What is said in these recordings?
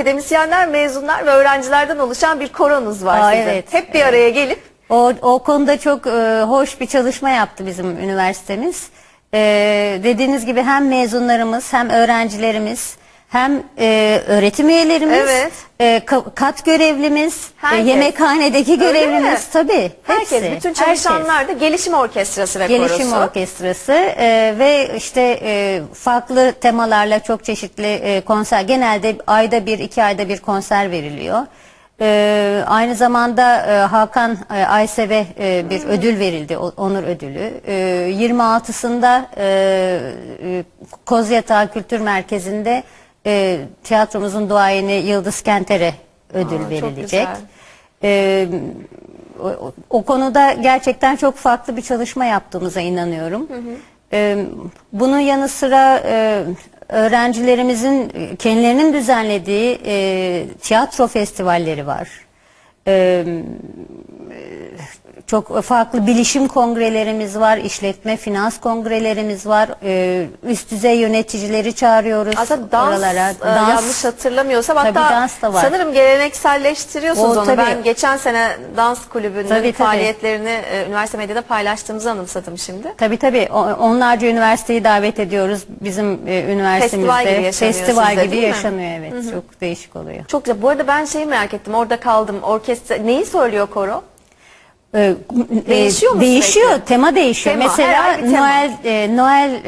akademisyenler, mezunlar ve öğrencilerden oluşan bir koronuz var Aa, sizin. evet, Hep bir araya gelip O, o konuda çok e, hoş bir çalışma yaptı bizim üniversitemiz. E, dediğiniz gibi hem mezunlarımız hem öğrencilerimiz hem e, öğretim üyelerimiz, Evet. e, ka- kat görevlimiz, e, Herkes. yemekhanedeki Öyle mi? görevlimiz tabii. herkes, hepsi, bütün herkes. çalışanlar da gelişim orkestrası ve Gelişim korosu. Orkestrası e, ve işte e, farklı temalarla çok çeşitli e, konser genelde ayda bir iki ayda bir konser veriliyor. E, aynı zamanda e, Hakan e, Aysev'e e, bir ödül verildi o- onur ödülü. E, 26'sında e, e, Kozyatağı Kültür Merkezi'nde e, tiyatromuzun duayeni Yıldız Kenter'e ödül Aa, verilecek. Ee, o, o- konuda gerçekten çok farklı bir çalışma yaptığımıza inanıyorum. Ee, bunun yanı sıra e, öğrencilerimizin e, kendilerinin düzenlediği e, tiyatro festivalleri var. Çok farklı bilişim kongrelerimiz var, işletme, finans kongrelerimiz var. Üst düzey yöneticileri çağırıyoruz Aslında dans, oralara. e, yanlış hatırlamıyorsam Tabii hatta dans da var. sanırım gelenekselleştiriyorsunuz O, onu. tabii. Ben geçen sene dans kulübünün Tabii, tabii. faaliyetlerini e, üniversite medyada paylaştığımızı anımsadım şimdi. Tabii tabii. Onlarca üniversiteyi davet ediyoruz. Bizim e, üniversitemizde Festival gibi yaşanıyor festival sizde, gibi yaşanıyor evet. Çok değişik oluyor. Çok güzel. Bu arada ben şeyi merak ettim. Orada kaldım. Orkestra neyi söylüyor koro? Ee, e, Değişiyor mu Değişiyor. sürekli? Tema değişiyor. Tema, Mesela tema. Noel e, Noel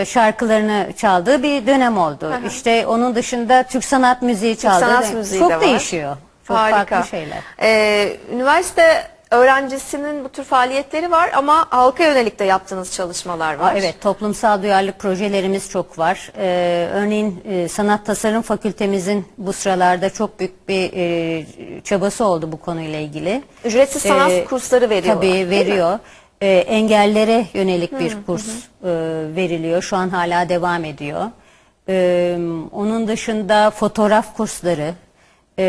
e, şarkılarını çaldığı bir dönem oldu. İşte onun dışında Türk sanat müziği çaldığı. sanat dönem- müziği Çok de var. değişiyor. Çok Harika. farklı şeyler. Ee, üniversite öğrencisinin bu tür faaliyetleri var ama halka yönelik de yaptığınız çalışmalar var. Aa, Evet, toplumsal duyarlılık projelerimiz çok var. Ee, örneğin e, Sanat Tasarım Fakültemizin bu sıralarda çok büyük bir e, çabası oldu bu konuyla ilgili. Ücretsiz sanat Ee, kursları veriyorlar. Tabii veriyor. Ee, engellere yönelik bir kurs e, veriliyor. Şu an hala devam ediyor. Ee, onun dışında fotoğraf kursları, e,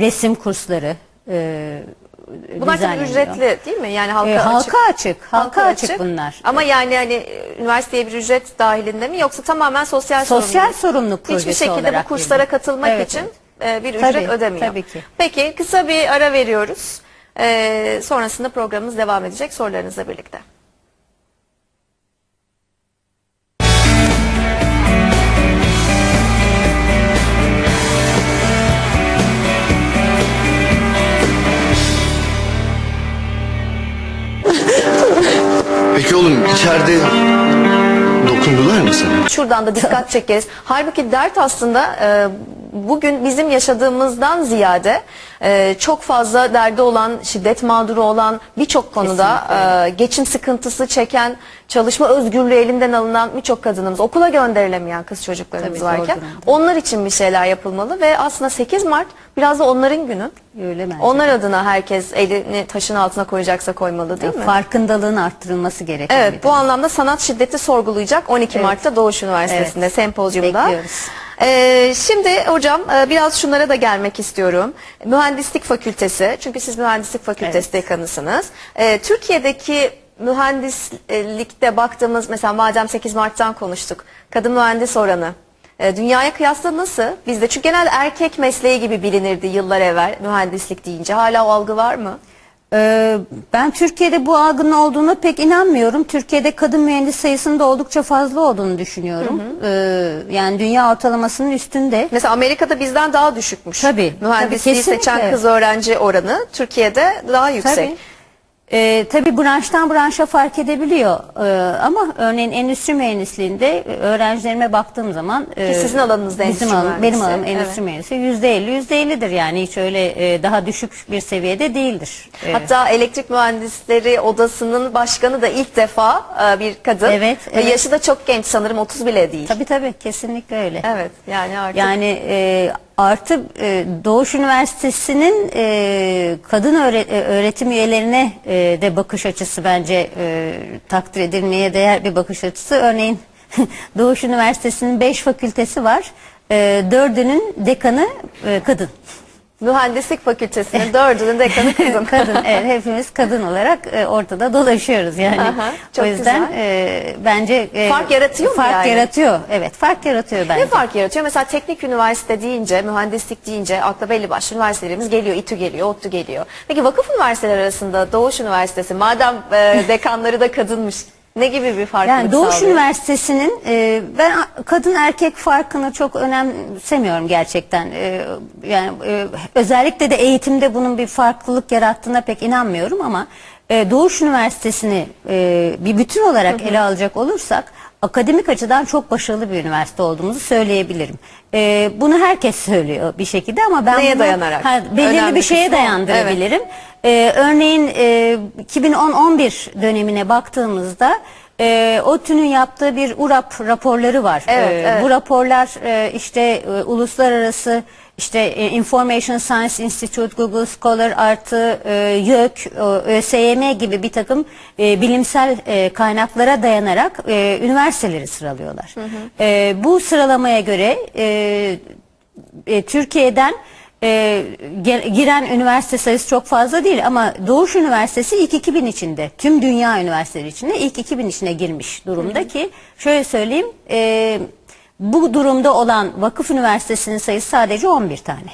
resim kursları e, Bunlar tabii düzenleniyor. ücretli değil mi? Yani halka, açık. halka açık, halka açık bunlar. Ama yani hani e, üniversiteye bir ücret dahilinde mi yoksa tamamen sosyal Sosyal sorumluluk? sorumluluk projesi Hiçbir şekilde bu olarak kurslara girdi. katılmak Evet, için e, bir ücret Tabii, ödemiyor. tabii ki. Peki kısa bir ara veriyoruz. E, sonrasında programımız devam edecek sorularınızla birlikte. Peki oğlum içeride dokundular mı sana? Şuradan da dikkat çekeriz. Halbuki dert aslında e, bugün bizim yaşadığımızdan ziyade e, çok fazla derdi olan, şiddet mağduru olan birçok konuda e, geçim sıkıntısı çeken, çalışma özgürlüğü elinden alınan birçok kadınımız, okula gönderilemeyen kız çocuklarımız Tabii, zor varken durumda. onlar için bir şeyler yapılmalı ve aslında 8 Mart biraz da onların günü. Öyle bence. Onlar adına herkes elini taşın altına koyacaksa koymalı değil mi? Farkındalığın arttırılması gereken bir Evet bu anlamda sanat şiddeti sorgulayacak 12 Evet. Mart'ta Doğuş Üniversitesi'nde Evet. sempozyumda. Bekliyoruz. Ee, şimdi hocam e, biraz şunlara da gelmek istiyorum. Mühendislik Fakültesi çünkü siz Mühendislik Fakültesi dekanısınız. Ee, Türkiye'deki mühendislikte baktığımız mesela madem 8 Mart'tan konuştuk kadın mühendis oranı e, dünyaya kıyasla nasıl? Bizde çünkü genelde erkek mesleği gibi bilinirdi yıllar evvel mühendislik deyince hala o algı var mı? Ee, ben Türkiye'de bu algının olduğunu pek inanmıyorum. Türkiye'de kadın mühendis sayısının da oldukça fazla olduğunu düşünüyorum. Ee, yani dünya ortalamasının üstünde. Mesela Amerika'da bizden daha düşükmüş. Tabii, Mühendisliği tabii, kesinlikle. seçen kız öğrenci oranı Türkiye'de daha yüksek. Tabii. Ee, tabii branştan branşa fark edebiliyor. Ee, ama örneğin endüstri mühendisliğinde e, öğrencilerime baktığım zaman e, Ki sizin alanınız da endüstri alanım, benim mühendisi, alanım endüstri evet. mühendisi yüzde elli yüzde ellidir yani hiç öyle e, daha düşük bir seviyede değildir. Ee, Hatta elektrik mühendisleri odasının başkanı da ilk defa e, bir kadın. Evet, Ve evet. yaşı da çok genç sanırım 30 bile değil. tabii tabii kesinlikle öyle. Evet yani artık. Yani e, artı e, Doğuş Üniversitesi'nin e, kadın öğre- e, öğretim üyelerine e, de bakış açısı bence e, takdir edilmeye değer bir bakış açısı. Örneğin Doğuş Üniversitesi'nin 5 fakültesi var. E, dördünün dekanı e, kadın. Mühendislik fakültesinin dördünün dekanı kadın. kadın evet hepimiz kadın olarak e, ortada dolaşıyoruz yani. Aha, çok o yüzden güzel. e, bence e, Fark yaratıyor mu fark yani? yaratıyor. Evet fark yaratıyor bence. Ne fark yaratıyor? Mesela teknik üniversite deyince, mühendislik deyince akla belli başlı üniversitelerimiz geliyor. İTÜ geliyor, ODTÜ geliyor. Peki vakıf üniversiteler arasında Doğuş Üniversitesi, madem e, dekanları da kadınmış, ne gibi bir farklılık Yani Doğuş sağlıyor? Üniversitesi'nin e, ben kadın erkek farkını çok önemsemiyorum gerçekten. E, yani e, özellikle de eğitimde bunun bir farklılık yarattığına pek inanmıyorum ama e, Doğuş Üniversitesi'ni e, bir bütün olarak ele alacak olursak akademik açıdan çok başarılı bir üniversite olduğumuzu söyleyebilirim. E, bunu herkes söylüyor bir şekilde ama ben Neye bunu dayanarak? ha, belirli Önemli bir şeye dayandırabilirim. Ee, örneğin e, 2010-11 dönemine baktığımızda e, ODTÜ'nün yaptığı bir URAP raporları var. Evet, Ee, evet. Bu raporlar e, işte e, uluslararası işte e, Information Science Institute, Google Scholar artı e, YÖK, o, ÖSYM gibi bir takım e, bilimsel e, kaynaklara dayanarak e, üniversiteleri sıralıyorlar. E, bu sıralamaya göre e, e, Türkiye'den e, giren üniversite sayısı çok fazla değil ama Doğuş Üniversitesi ilk 2000 içinde tüm dünya üniversiteleri içinde ilk 2000 içine girmiş durumda ki şöyle söyleyeyim e, bu durumda olan vakıf üniversitesinin sayısı sadece 11 tane.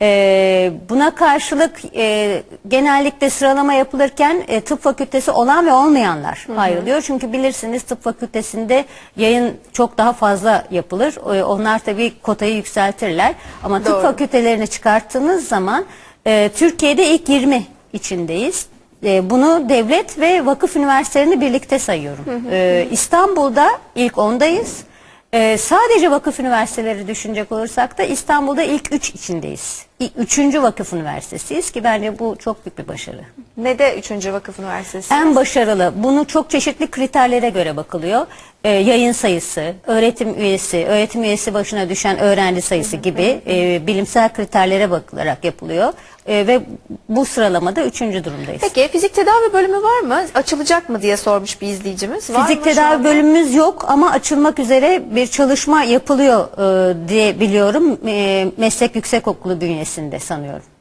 E, buna karşılık e, genellikle sıralama yapılırken e, tıp fakültesi olan ve olmayanlar ayrılıyor. Çünkü bilirsiniz tıp fakültesinde yayın çok daha fazla yapılır. E, onlar tabii kotayı yükseltirler. Ama tıp Doğru. fakültelerini çıkarttığınız zaman e, Türkiye'de ilk 20 içindeyiz. E, bunu devlet ve vakıf üniversitelerini birlikte sayıyorum. E, İstanbul'da ilk 10'dayız. E, sadece vakıf üniversiteleri düşünecek olursak da İstanbul'da ilk 3 içindeyiz. Üçüncü vakıf üniversitesiyiz ki bence bu çok büyük bir başarı. Ne de 3. Vakıf Üniversitesi? En başarılı. Bunu çok çeşitli kriterlere göre bakılıyor. Ee, yayın sayısı, öğretim üyesi, öğretim üyesi başına düşen öğrenci sayısı gibi e, bilimsel kriterlere bakılarak yapılıyor. E, ve bu sıralamada üçüncü durumdayız. Peki fizik tedavi bölümü var mı? Açılacak mı diye sormuş bir izleyicimiz. Var Fizik mı tedavi bölümümüz yok ama açılmak üzere bir çalışma yapılıyor e, diye biliyorum. E, meslek Yüksekokulu bünyesinde sanıyorum.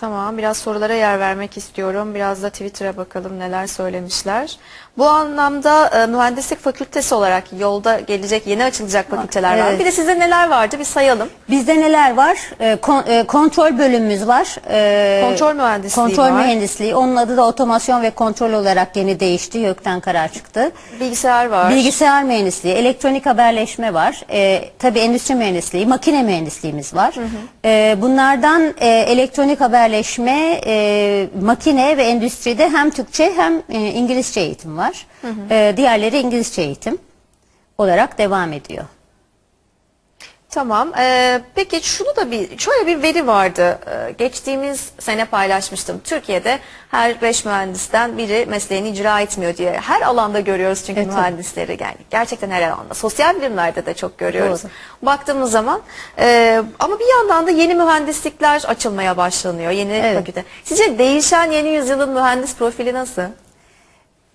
Tamam biraz sorulara yer vermek istiyorum. Biraz da Twitter'a bakalım neler söylemişler. Bu anlamda e, mühendislik fakültesi olarak yolda gelecek yeni açılacak fakülteler var. evet. Bir de sizde neler vardı bir sayalım. Bizde neler var? Ee, kon- e, kontrol bölümümüz var. Ee, Kontrol mühendisliği Kontrol var. mühendisliği. Onun adı da otomasyon ve kontrol olarak yeni değişti. YÖK'ten karar çıktı. Bilgisayar var. Bilgisayar mühendisliği, elektronik haberleşme var. Ee, tabii endüstri mühendisliği, makine mühendisliğimiz var. Ee, bunlardan e, elektronik haberleşme, e, makine ve endüstride hem Türkçe hem e, İngilizce eğitim var. Ee, diğerleri İngilizce eğitim olarak devam ediyor. Tamam. Ee, peki şunu da bir şöyle bir veri vardı. Ee, geçtiğimiz sene paylaşmıştım. Türkiye'de her beş mühendisten biri mesleğini icra etmiyor diye. Her alanda görüyoruz çünkü Evet, mühendisleri yani gerçekten her alanda. Sosyal bilimlerde de çok görüyoruz. Doğru. Baktığımız zaman e, ama bir yandan da yeni mühendislikler açılmaya başlanıyor. Yeni Evet. fakülte. Sizce değişen yeni yüzyılın mühendis profili nasıl?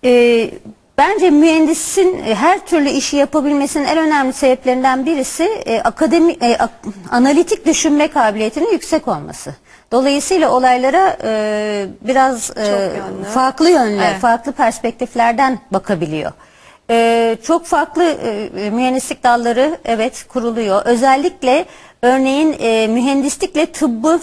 Ee, bence mühendisin e, her türlü işi yapabilmesinin en önemli sebeplerinden birisi e, akademik e, ak- analitik düşünme kabiliyetinin yüksek olması. Dolayısıyla olaylara e, biraz e, yönlü. farklı yönler, Evet. farklı perspektiflerden bakabiliyor. E, çok farklı e, mühendislik dalları evet kuruluyor. Özellikle örneğin e, mühendislikle tıbbı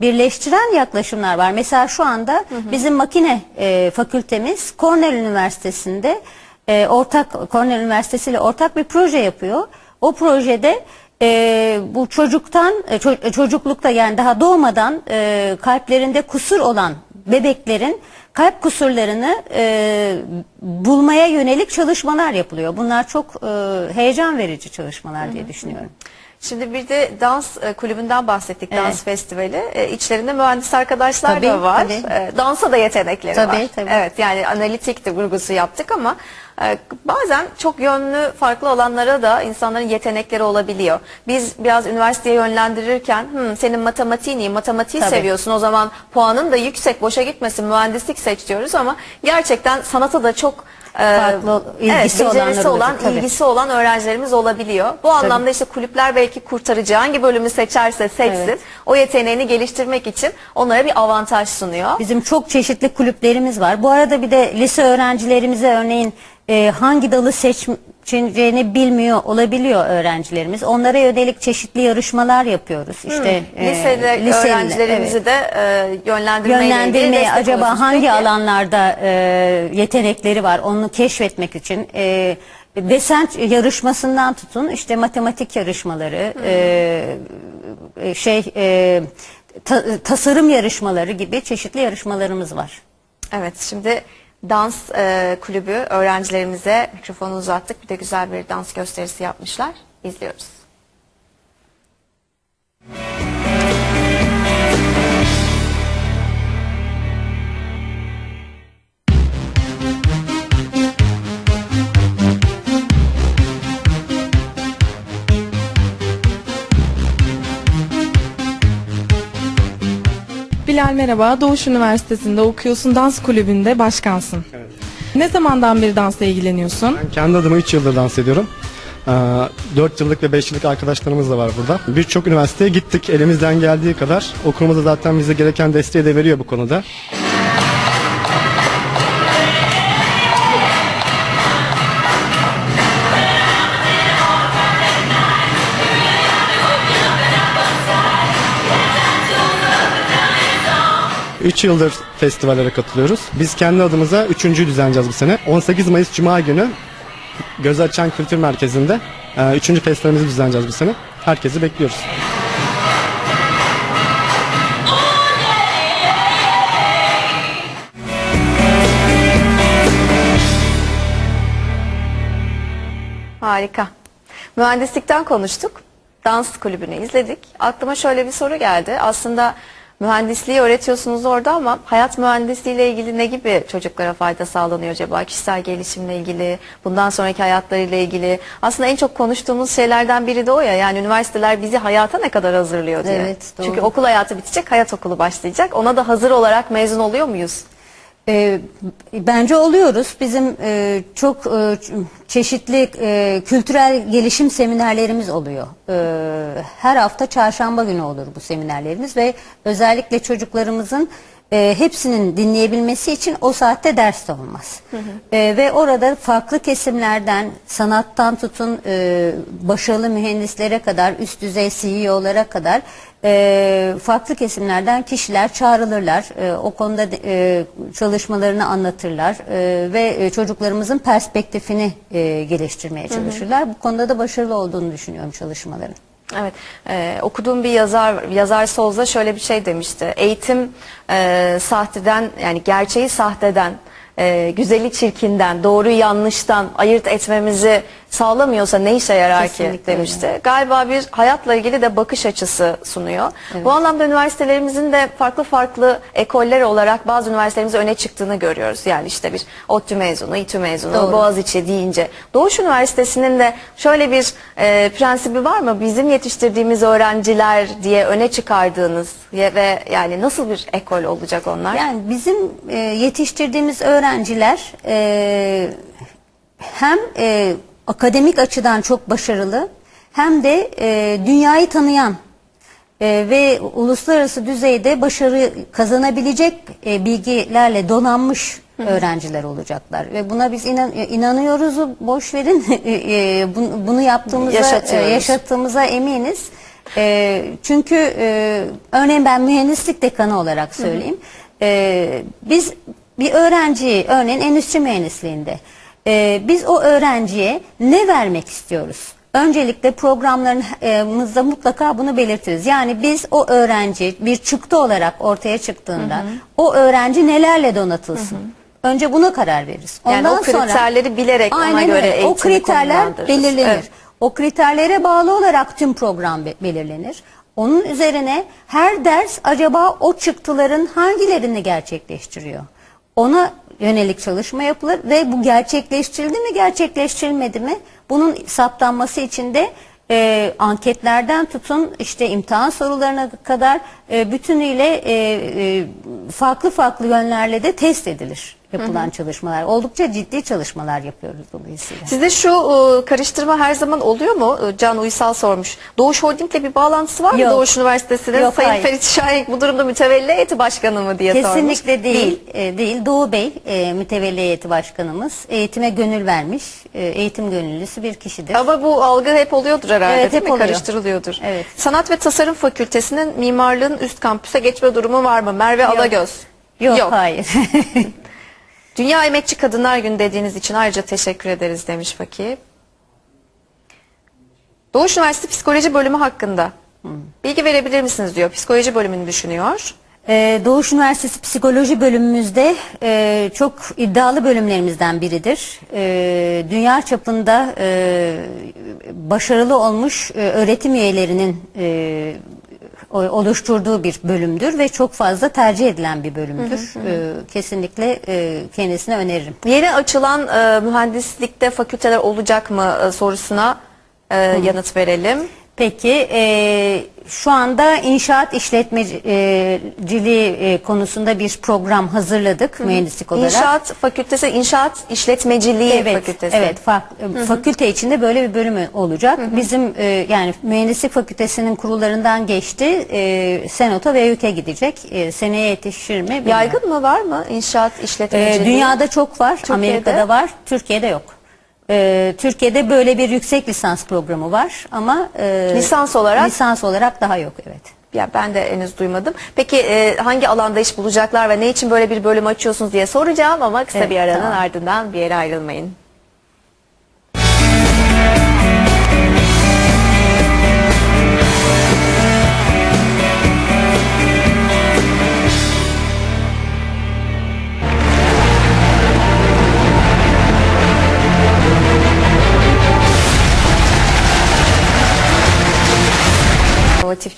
birleştiren yaklaşımlar var. Mesela şu anda bizim makine e, fakültemiz Cornell Üniversitesi'nde e, ortak Cornell Üniversitesi ile ortak bir proje yapıyor. O projede e, bu çocuktan e, ço- çocuklukta yani daha doğmadan e, kalplerinde kusur olan bebeklerin kalp kusurlarını e, bulmaya yönelik çalışmalar yapılıyor. Bunlar çok e, heyecan verici çalışmalar diye düşünüyorum. Şimdi bir de dans e, kulübünden bahsettik, dans Evet. festivali. E, içlerinde mühendis arkadaşlar Tabii, da var. tabii. E, dansa da yetenekleri Tabii, var. tabii. Evet yani analitik de vurgusu yaptık ama e, bazen çok yönlü farklı olanlara da insanların yetenekleri olabiliyor. Biz biraz üniversiteye yönlendirirken "Hmm, senin matematiğin iyi, matematiği Tabii. seviyorsun o zaman puanın da yüksek, boşa gitmesin mühendislik seç diyoruz ama gerçekten sanata da çok Farklı ilgisi evet, becerisi olan, tabii. ilgisi olan öğrencilerimiz olabiliyor. Bu anlamda işte kulüpler belki kurtarıcı hangi bölümü seçerse seçsin Evet. o yeteneğini geliştirmek için onlara bir avantaj sunuyor. Bizim çok çeşitli kulüplerimiz var. Bu arada bir de lise öğrencilerimize örneğin e, hangi dalı seçeceğini bilmiyor olabiliyor öğrencilerimiz. Onlara yönelik çeşitli yarışmalar yapıyoruz. İşte e, Lisede liseli- öğrencilerimizi evet. de e, yönlendirmeye destek acaba hangi Peki, alanlarda e, yetenekleri var onu keşfetmek için e, desen yarışmasından tutun işte matematik yarışmaları e, e, şey e, ta- tasarım yarışmaları gibi çeşitli yarışmalarımız var. Evet şimdi dans e, kulübü öğrencilerimize mikrofonu uzattık. Bir de güzel bir dans gösterisi yapmışlar. İzliyoruz. Bilal merhaba. Doğuş Üniversitesi'nde okuyorsun. Dans kulübünde başkansın. Ne zamandan beri dansla ilgileniyorsun? Ben kendi adıma 3 yıldır dans ediyorum. 4 yıllık ve 5 yıllık arkadaşlarımız da var burada. Birçok üniversiteye gittik elimizden geldiği kadar. Okulumuz da zaten bize gereken desteği de veriyor bu konuda. Üç yıldır festivallere katılıyoruz. Biz kendi adımıza üçüncüyü düzenleyeceğiz bu sene. 18 Mayıs Cuma günü Göz Açan Kültür Merkezi'nde e, üçüncü festivalimizi düzenleyeceğiz bu sene. Herkesi bekliyoruz. Harika. Mühendislikten konuştuk. Dans kulübünü izledik. Aklıma şöyle bir soru geldi. Aslında mühendisliği öğretiyorsunuz orada ama hayat mühendisliğiyle ilgili ne gibi çocuklara fayda sağlanıyor acaba? Kişisel gelişimle ilgili, bundan sonraki hayatlarıyla ilgili. Aslında en çok konuştuğumuz şeylerden biri de o ya. Yani üniversiteler bizi hayata ne kadar hazırlıyor diye. Evet, doğru. Çünkü okul hayatı bitecek, hayat okulu başlayacak. Ona da hazır olarak mezun oluyor muyuz? E, bence oluyoruz. Bizim e, çok e, çeşitli e, kültürel gelişim seminerlerimiz oluyor. E, her hafta çarşamba günü olur bu seminerlerimiz ve özellikle çocuklarımızın e, hepsinin dinleyebilmesi için o saatte ders de olmaz. E, ve orada farklı kesimlerden sanattan tutun e, başarılı mühendislere kadar üst düzey CEO'lara kadar e, farklı kesimlerden kişiler çağrılırlar. E, o konuda de- e, çalışmalarını anlatırlar e, ve çocuklarımızın perspektifini e, geliştirmeye çalışırlar. Bu konuda da başarılı olduğunu düşünüyorum çalışmaların. Evet, e, okuduğum bir yazar yazar Solza şöyle bir şey demişti. Eğitim e, sahteden yani gerçeği sahteden, e, güzeli çirkinden, doğruyu yanlıştan ayırt etmemizi sağlamıyorsa ne işe yarar ki Kesinlikle demişti. Galiba bir hayatla ilgili de bakış açısı sunuyor. Bu anlamda üniversitelerimizin de farklı farklı ekoller olarak bazı üniversitelerimiz öne çıktığını görüyoruz. Yani işte bir ODTÜ mezunu, İTÜ mezunu, Doğru. Boğaziçi deyince. Doğuş Üniversitesi'nin de şöyle bir e, prensibi var mı? Bizim yetiştirdiğimiz öğrenciler diye öne çıkardığınız ve yani nasıl bir ekol olacak onlar? Yani bizim e, yetiştirdiğimiz öğrenciler e, hem e, akademik açıdan çok başarılı hem de e, dünyayı tanıyan e, ve uluslararası düzeyde başarı kazanabilecek e, bilgilerle donanmış öğrenciler olacaklar. Ve buna biz inan, inanıyoruz boş verin. E, e, bunu, yaptığımıza e, yaşattığımıza eminiz. E, çünkü e, örneğin ben mühendislik dekanı olarak söyleyeyim. E, biz bir öğrenciyi örneğin endüstri mühendisliğinde e, biz o öğrenciye ne vermek istiyoruz? Öncelikle programlarımızda mutlaka bunu belirtiriz. Yani biz o öğrenci bir çıktı olarak ortaya çıktığında o öğrenci nelerle donatılsın? Önce buna karar veririz. Yani o kriterleri bilerek ona Aynen göre öyle. O kriterler belirlenir. Evet. O kriterlere bağlı olarak tüm program be- belirlenir. Onun üzerine her ders acaba o çıktıların hangilerini gerçekleştiriyor? Ona yönelik çalışma yapılır ve bu gerçekleştirildi mi gerçekleştirilmedi mi? Bunun saptanması için de e, anketlerden tutun işte imtihan sorularına kadar e, bütünüyle e, e, farklı farklı yönlerle de test edilir. Yapılan çalışmalar. Oldukça ciddi çalışmalar yapıyoruz dolayısıyla. Sizde şu e, karıştırma her zaman oluyor mu? E, Can Uysal sormuş. Doğuş Holding'le bir bağlantısı var mı Yok. Doğuş Üniversitesi'nin? Yok, Sayın hayır. Ferit Şahin bu durumda mütevelli heyeti başkanı mı diye sormuş. Kesinlikle değil. Değil. değil. Doğu Bey e, mütevelli heyeti başkanımız. Eğitime gönül vermiş. e, eğitim gönüllüsü bir kişidir. Ama bu algı hep oluyordur herhalde Evet, değil hep mi? oluyor. Karıştırılıyordur. Evet. Sanat ve Tasarım Fakültesinin mimarlığın üst kampüse geçme durumu var mı? Merve Alagöz. Yok, hayır. Dünya Emekçi Kadınlar Günü dediğiniz için ayrıca teşekkür ederiz demiş Fakir. Doğuş Üniversitesi Psikoloji Bölümü hakkında bilgi verebilir misiniz diyor. Psikoloji bölümünü düşünüyor. Ee, Doğuş Üniversitesi Psikoloji bölümümüzde e, çok iddialı bölümlerimizden biridir. E, dünya çapında e, başarılı olmuş e, öğretim üyelerinin e, oluşturduğu bir bölümdür ve çok fazla tercih edilen bir bölümdür. E, kesinlikle e, kendisine öneririm. Yeni açılan e, mühendislikte fakülteler olacak mı e, sorusuna yanıt verelim. Peki e, şu anda inşaat işletmeciliği e, konusunda bir program hazırladık mühendislik olarak. İnşaat Fakültesi, İnşaat İşletmeciliği Evet, Fakültesi. evet fak- fakülte içinde böyle bir bölümü olacak. Bizim e, yani mühendislik fakültesinin kurullarından geçti. E, Senot'a ve ÜK'e gidecek. E, seneye yetişir mi? bilmiyorum. Yaygın mı var mı inşaat E, işletmeciliği? dünyada çok var. Amerika'da var. Türkiye'de yok. E, Türkiye'de böyle bir yüksek lisans programı var ama e, Lisans olarak? lisans olarak daha yok evet. Ya ben de henüz duymadım. Peki e, hangi alanda iş bulacaklar ve ne için böyle bir bölüm açıyorsunuz diye soracağım ama kısa Evet, bir aranın tamam. ardından bir yere ayrılmayın.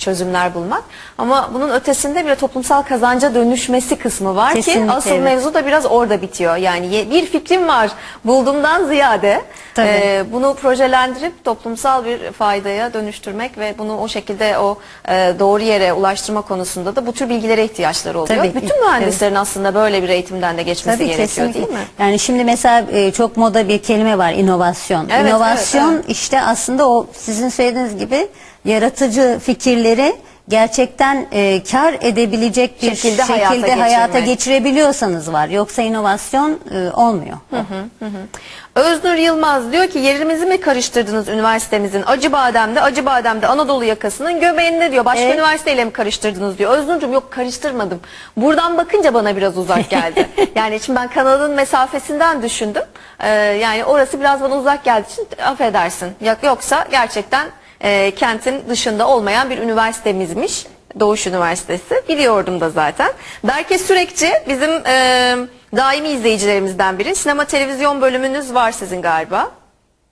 Çözümler bulmak. Ama bunun ötesinde bir toplumsal kazanca dönüşmesi kısmı var ki Kesinlikle, asıl evet. mevzu da biraz orada bitiyor. Yani bir fikrim var buldumdan ziyade e, bunu projelendirip toplumsal bir faydaya dönüştürmek ve bunu o şekilde o e, doğru yere ulaştırma konusunda da bu tür bilgilere ihtiyaçları oluyor. Tabii, Bütün mühendislerin aslında böyle bir eğitimden de geçmesi Tabii gerekiyor kesinlikle. değil mi? Yani şimdi mesela e, çok moda bir kelime var inovasyon. Evet, İnovasyon evet, işte aslında o sizin söylediğiniz gibi yaratıcı fikirleri gerçekten e, kar edebilecek bir Şekilde şekilde, hayata hayata, geçirebiliyorsanız var. Yoksa inovasyon e, olmuyor. Öznur Yılmaz diyor ki yerimizi mi karıştırdınız üniversitemizin Acıbadem'de Acıbadem'de Anadolu yakasının göbeğinde diyor. Başka Evet. üniversiteyle mi karıştırdınız diyor. Öznur'cum yok karıştırmadım. Buradan bakınca bana biraz uzak geldi. yani şimdi ben kanalın mesafesinden düşündüm. Ee, yani orası biraz bana uzak geldiği için affedersin. Yok, yoksa gerçekten e, kentin dışında olmayan bir üniversitemizmiş. Doğuş Üniversitesi. Biliyordum da zaten. Berke Sürekçi bizim e, daimi izleyicilerimizden biri. Sinema televizyon bölümünüz var sizin galiba.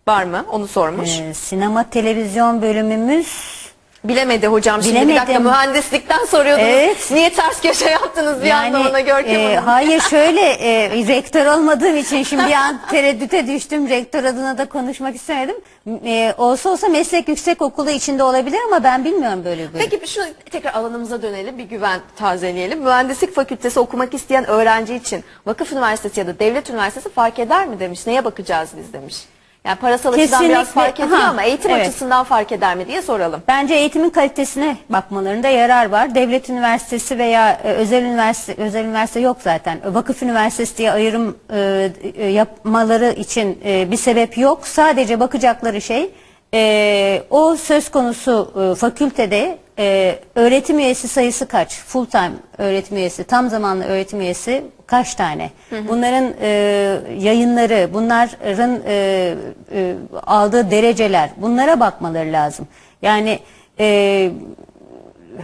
Var mı? Onu sormuş. E, sinema televizyon bölümümüz Bilemedi hocam şimdi bir dakika mühendislikten soruyordunuz. Evet. Niye ters köşe yaptınız bir anda bana Görkem e, hayır şöyle e, rektör olmadığım için şimdi bir an tereddüte düştüm. Rektör adına da konuşmak istemedim. E, olsa olsa meslek yüksek okulu içinde olabilir ama ben bilmiyorum böyle bir. Peki şu tekrar alanımıza dönelim bir güven tazeleyelim. Mühendislik fakültesi okumak isteyen öğrenci için vakıf üniversitesi ya da devlet üniversitesi fark eder mi demiş. Neye bakacağız biz demiş. Yani parasal açıdan biraz Kesinlikle. fark ediyor Ha, ama eğitim evet. açısından fark eder mi diye soralım. Bence eğitimin kalitesine bakmalarında yarar var. Devlet üniversitesi veya e, özel üniversite özel üniversite yok zaten. Vakıf üniversitesi diye ayrım e, e, yapmaları için e, bir sebep yok. Sadece bakacakları şey e, o söz konusu e, fakültede e, öğretim üyesi sayısı kaç? Full time öğretim üyesi, tam zamanlı öğretim üyesi kaç tane? Bunların e, yayınları, bunların e, e, aldığı dereceler, bunlara bakmaları lazım. Yani e,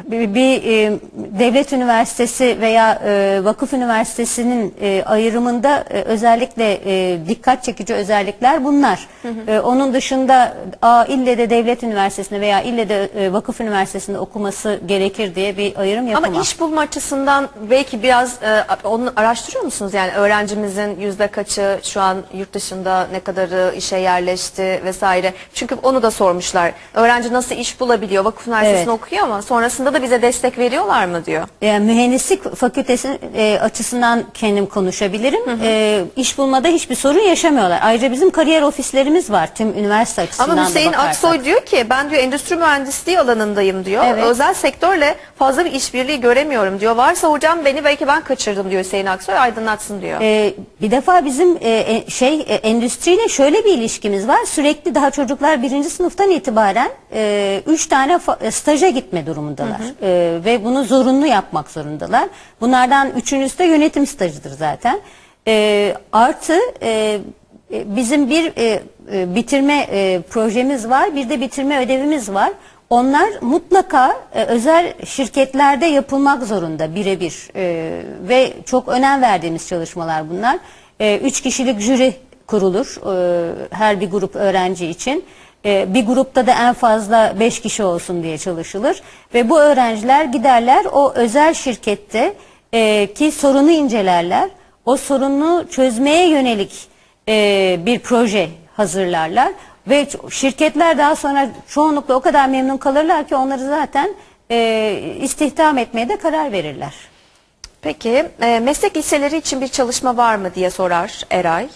bir, bir, e, devlet üniversitesi veya e, vakıf üniversitesinin e, ayrımında e, özellikle e, dikkat çekici özellikler bunlar. E, onun dışında a, ille de devlet üniversitesinde veya ille de e, vakıf üniversitesinde okuması gerekir diye bir ayrım yapamam. Ama iş bulma açısından belki biraz e, onu araştırıyor musunuz? Yani öğrencimizin yüzde kaçı şu an yurt dışında ne kadarı işe yerleşti vesaire. Çünkü onu da sormuşlar. Öğrenci nasıl iş bulabiliyor? Vakıf üniversitesinde Evet. okuyor ama sonrasında noktasında da bize destek veriyorlar mı diyor. E, mühendislik fakültesi e, açısından kendim konuşabilirim. E, iş bulmada hiçbir sorun yaşamıyorlar. Ayrıca bizim kariyer ofislerimiz var tüm üniversite açısından Ama Hüseyin. Aksoy diyor ki ben diyor endüstri mühendisliği alanındayım diyor. Evet. Özel sektörle fazla bir işbirliği göremiyorum diyor. Varsa hocam beni belki ben kaçırdım diyor Hüseyin Aksoy aydınlatsın diyor. Ee, bir defa bizim e, e, şey e, endüstriyle şöyle bir ilişkimiz var. Sürekli daha çocuklar birinci sınıftan itibaren e, üç tane e, staja gitme durumundalar. E, ve bunu zorunlu yapmak zorundalar. Bunlardan üçüncüsü de yönetim stajıdır zaten. E, artı e, bizim bir e, e, bitirme e, projemiz var. Bir de bitirme ödevimiz var. Onlar mutlaka e, özel şirketlerde yapılmak zorunda birebir E, ve çok önem verdiğimiz çalışmalar bunlar. E, üç kişilik jüri kurulur e, her bir grup öğrenci için. E, bir grupta da en fazla beş kişi olsun diye çalışılır ve bu öğrenciler giderler o özel şirkette e, ki sorunu incelerler. O sorunu çözmeye yönelik e, bir proje hazırlarlar ve şirketler daha sonra çoğunlukla o kadar memnun kalırlar ki onları zaten e, istihdam etmeye de karar verirler. Peki e, meslek liseleri için bir çalışma var mı diye sorar Eray.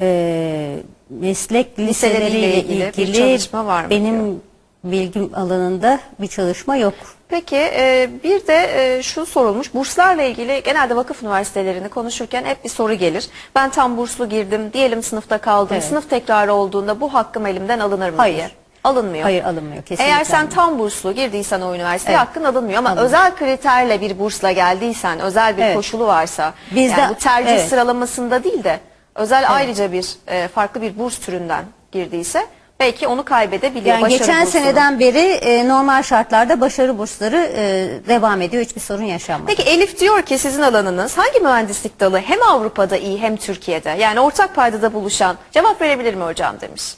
E, meslek liseleriyle ilgili ilgili, bir çalışma var mı benim bilgim alanında bir çalışma yok. Peki e, bir de e, şu sorulmuş burslarla ilgili genelde vakıf üniversitelerini konuşurken hep bir soru gelir. Ben tam burslu girdim diyelim sınıfta kaldım Evet. sınıf tekrarı olduğunda bu hakkım elimden alınır mı Hayır. diye. Alınmıyor. Hayır alınmıyor kesinlikle. Eğer sen tam burslu girdiysen o üniversiteye Evet. hakkın alınmıyor ama Alınmıyor. özel kriterle bir bursla geldiysen özel bir Evet. koşulu varsa Bizde- yani bu tercih evet. sıralamasında değil de özel ayrıca bir e, farklı bir burs türünden girdiyse belki onu kaybedebiliyor. Yani başarı geçen bursunu. seneden beri e, normal şartlarda başarı bursları e, devam ediyor. Hiçbir sorun yaşanmadı. Peki Elif diyor ki sizin alanınız hangi mühendislik dalı hem Avrupa'da iyi hem Türkiye'de yani ortak paydada buluşan cevap verebilir mi hocam demiş.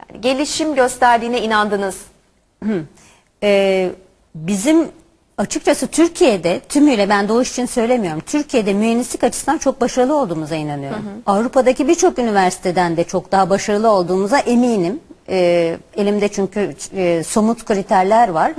Yani gelişim gösterdiğine inandınız. Ee, bizim açıkçası Türkiye'de tümüyle ben doğu için söylemiyorum. Türkiye'de mühendislik açısından çok başarılı olduğumuza inanıyorum. Avrupa'daki birçok üniversiteden de çok daha başarılı olduğumuza eminim. Ee, elimde çünkü e, somut kriterler var.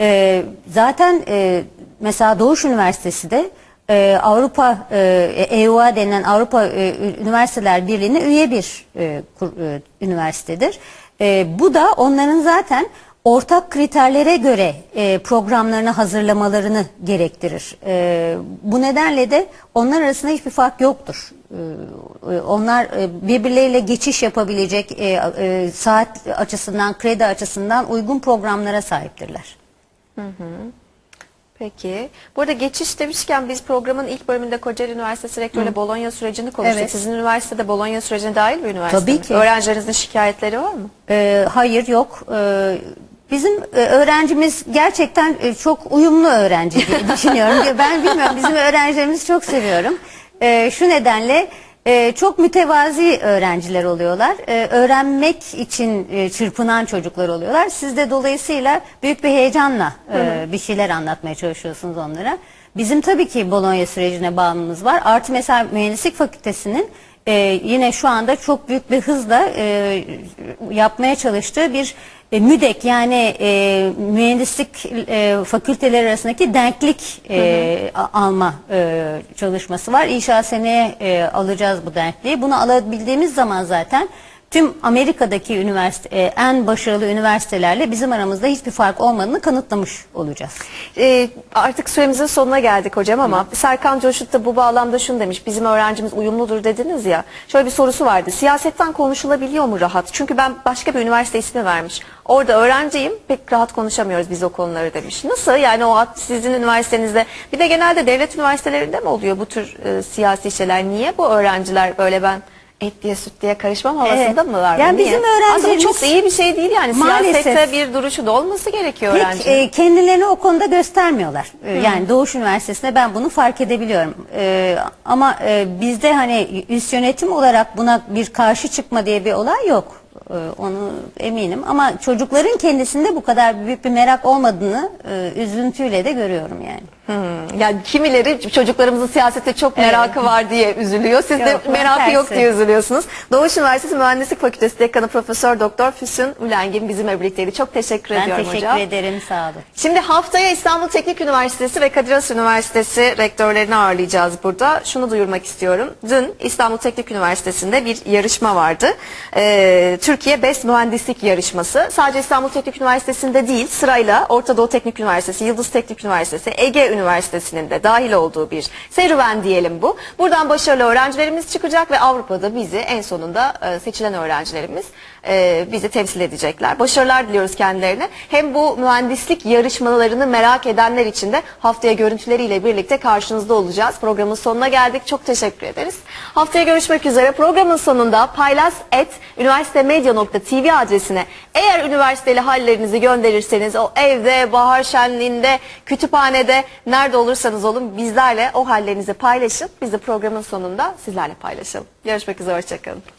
Ee, zaten e, mesela Doğuş Üniversitesi de e, Avrupa e, EUA denilen Avrupa e, Üniversiteler Birliği'ne üye bir e, kur- e, üniversitedir. E, bu da onların zaten ortak kriterlere göre e, programlarını hazırlamalarını gerektirir. E, bu nedenle de onlar arasında hiçbir fark yoktur. E, onlar e, birbirleriyle geçiş yapabilecek e, e, saat açısından, kredi açısından uygun programlara sahiptirler. Peki. Burada geçiş demişken biz programın ilk bölümünde Kocaeli Üniversitesi Rektörü'yle Bologna sürecini konuştuk. Evet. Sizin üniversitede Bologna sürecine dahil bir üniversite Tabii mi? ki. Öğrencilerinizin şikayetleri var mı? Ee, hayır yok. Ee, bizim e, öğrencimiz gerçekten e, çok uyumlu öğrenci diye düşünüyorum. ben bilmiyorum bizim öğrencilerimizi çok seviyorum. Ee, şu nedenle e, çok mütevazi öğrenciler oluyorlar. Öğrenmek için e, çırpınan çocuklar oluyorlar. Siz de dolayısıyla büyük bir heyecanla e, bir şeyler anlatmaya çalışıyorsunuz onlara. Bizim tabii ki Bologna sürecine bağımlılığımız var. Artı mesela mühendislik fakültesinin e, yine şu anda çok büyük bir hızla e, yapmaya çalıştığı bir e, müdek yani e, mühendislik e, fakülteleri arasındaki denklik e, a- alma e, çalışması var. İnşallah seneye e, alacağız bu denkliği. Bunu alabildiğimiz zaman zaten tüm Amerika'daki üniversite e, en başarılı üniversitelerle bizim aramızda hiçbir fark olmadığını kanıtlamış olacağız. Ee, artık süremizin sonuna geldik hocam ama Serkan Coşut da bu bağlamda şunu demiş. Bizim öğrencimiz uyumludur dediniz ya. Şöyle bir sorusu vardı. Siyasetten konuşulabiliyor mu rahat? Çünkü ben başka bir üniversite ismi vermiş. Orada öğrenciyim pek rahat konuşamıyoruz biz o konuları demiş. Nasıl yani o sizin üniversitenizde bir de genelde devlet üniversitelerinde mi oluyor bu tür e, siyasi şeyler? Niye bu öğrenciler böyle ben et diye süt diye karışmam havasında Evet. mılar? Yani Niye? bizim Aslında öğrencilerimiz- çok da iyi bir şey değil yani. Maalesef. Siyasette bir duruşu da olması gerekiyor Pek öğrencinin. e, kendilerini o konuda göstermiyorlar. E, Yani Doğuş Üniversitesi'nde ben bunu fark edebiliyorum. E, ama e, bizde hani üst yönetim olarak buna bir karşı çıkma diye bir olay yok. E, onu eminim ama çocukların kendisinde bu kadar büyük bir merak olmadığını e, üzüntüyle de görüyorum yani. Yani kimileri çocuklarımızın siyasete çok merakı var diye üzülüyor. Siz de Yok, merakı yok tersi. diye üzülüyorsunuz. Doğuş Üniversitesi Mühendislik Fakültesi Dekanı Profesör Doktor Füsun Ülengin bizimle birlikteydi. Çok teşekkür Ben ediyorum teşekkür hocam. ederim. Sağ olun. Şimdi haftaya İstanbul Teknik Üniversitesi ve Kadir Has Üniversitesi rektörlerini ağırlayacağız burada. Şunu duyurmak istiyorum. Dün İstanbul Teknik Üniversitesi'nde bir yarışma vardı. Ee, Türkiye Best Mühendislik Yarışması. Sadece İstanbul Teknik Üniversitesi'nde değil sırayla Orta Doğu Teknik Üniversitesi, Yıldız Teknik Üniversitesi, Ege Üniversitesi'nin de dahil olduğu bir serüven diyelim bu. Buradan başarılı öğrencilerimiz çıkacak ve Avrupa'da bizi en sonunda e, seçilen öğrencilerimiz e, bizi temsil edecekler. Başarılar diliyoruz kendilerine. Hem bu mühendislik yarışmalarını merak edenler için de haftaya görüntüleriyle birlikte karşınızda olacağız. Programın sonuna geldik. Çok teşekkür ederiz. Haftaya görüşmek üzere. Programın sonunda paylas.üniversitemedya.tv adresine eğer üniversiteli hallerinizi gönderirseniz o evde, bahar şenliğinde, kütüphanede nerede olursanız olun bizlerle o hallerinizi paylaşın. Biz de programın sonunda sizlerle paylaşalım. Görüşmek üzere. Hoşçakalın.